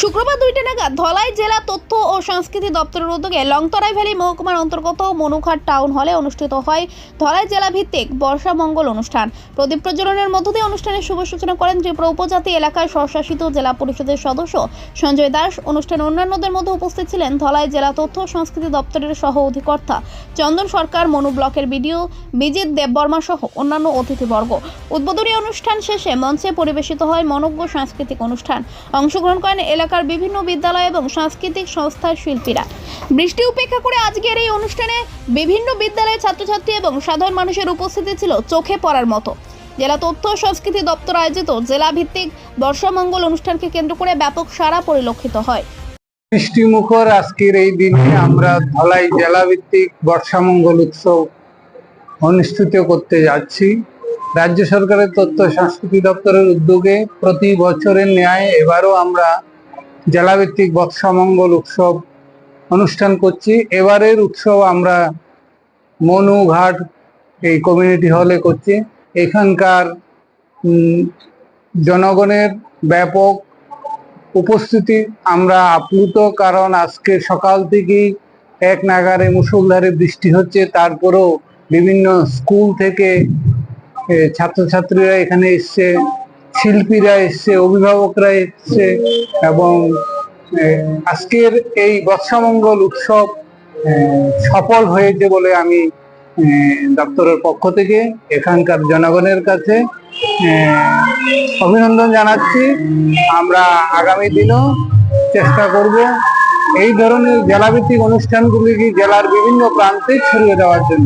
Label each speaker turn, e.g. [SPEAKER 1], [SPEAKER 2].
[SPEAKER 1] শুক্রবার দুইটা নাগাদ ধলাই জেলা তথ্য ও সংস্কৃতি দপ্তরের উদ্যোগে লংতরাই ভ্যালি মহকুমার অন্তর্গত মনুঘাট টাউন হলে অনুষ্ঠিত হয় ধলাই জেলা ভিত্তিক বর্ষা মঙ্গল অনুষ্ঠান। প্রদীপ প্রজ্বলনের মধ্য দিয়ে অনুষ্ঠানের শুভ সূচনা করেন ত্রিপুরা উপজাতি এলাকার স্বশাসিত জেলা পরিষদের সদস্য সঞ্জয় দাস। অনুষ্ঠানে অন্যান্যদের মধ্যে উপস্থিত ছিলেন ধলাই জেলা তথ্য ও সংস্কৃতি দপ্তরের সহ অধিকর্তা চন্দন সরকার, মনু ব্লকের বিডিও বিজিত দেববর্মা সহ অন্যান্য অতিথিবর্গ। উদ্বোধনী অনুষ্ঠান শেষে মঞ্চে পরিবেশিত হয় মনজ্ঞ সাংস্কৃতিক অনুষ্ঠান। অংশগ্রহণ করেন এলাকার বিভিন্ন বিদ্যালয় এবং সাংস্কৃতিক সংস্থার শিল্পীরা। বৃষ্টি উপেক্ষা করে আজকের এই অনুষ্ঠানে বিভিন্ন বিদ্যালয়ের ছাত্রছাত্রী এবং সাধারণ মানুষের উপস্থিতি ছিল চোখে পড়ার মতো। জেলা তথ্য সংস্কৃতি দপ্তর আয়োজিত জেলা ভিত্তিক বর্ষামঙ্গল অনুষ্ঠানকে কেন্দ্র করে ব্যাপক সাড়া পরিলক্ষিত হয়।
[SPEAKER 2] বৃষ্টিমুখর আজকের এই দিনে আমরা ধলাই জেলা ভিত্তিক বর্ষামঙ্গল উৎসব অনুষ্ঠিত করতে যাচ্ছি। রাজ্য সরকারের তথ্য সংস্কৃতি দপ্তরের উদ্যোগে প্রতি বছরের ন্যায় এবারও আমরা জেলাভিত্তিক বর্ষামঙ্গল উৎসব অনুষ্ঠান করছি। এবারের উৎসব আমরা মনুঘাট এই কমিউনিটি হলে করছি। এখানকার জনগণের ব্যাপক উপস্থিতি আমরা আপ্লুত, কারণ আজকে সকাল থেকেই এক নাগারে মুসলধারে বৃষ্টি হচ্ছে। তারপরেও বিভিন্ন স্কুল থেকে ছাত্রছাত্রীরা এখানে এসছে। শিল্পীরা এসছে, অভিভাবকরা এসছে এবং আজকের এই বৎসামঙ্গল উৎসব সফল হয়েছে বলে আমি দপ্তরের পক্ষ থেকে, এখানকার জনগণের কাছে অভিনন্দন জানাচ্ছি। আমরা আগামী দিনও চেষ্টা করব এই ধরনের জেলাভিত্তিক অনুষ্ঠানগুলিকে জেলার বিভিন্ন প্রান্তে ছড়িয়ে দেওয়ার জন্য।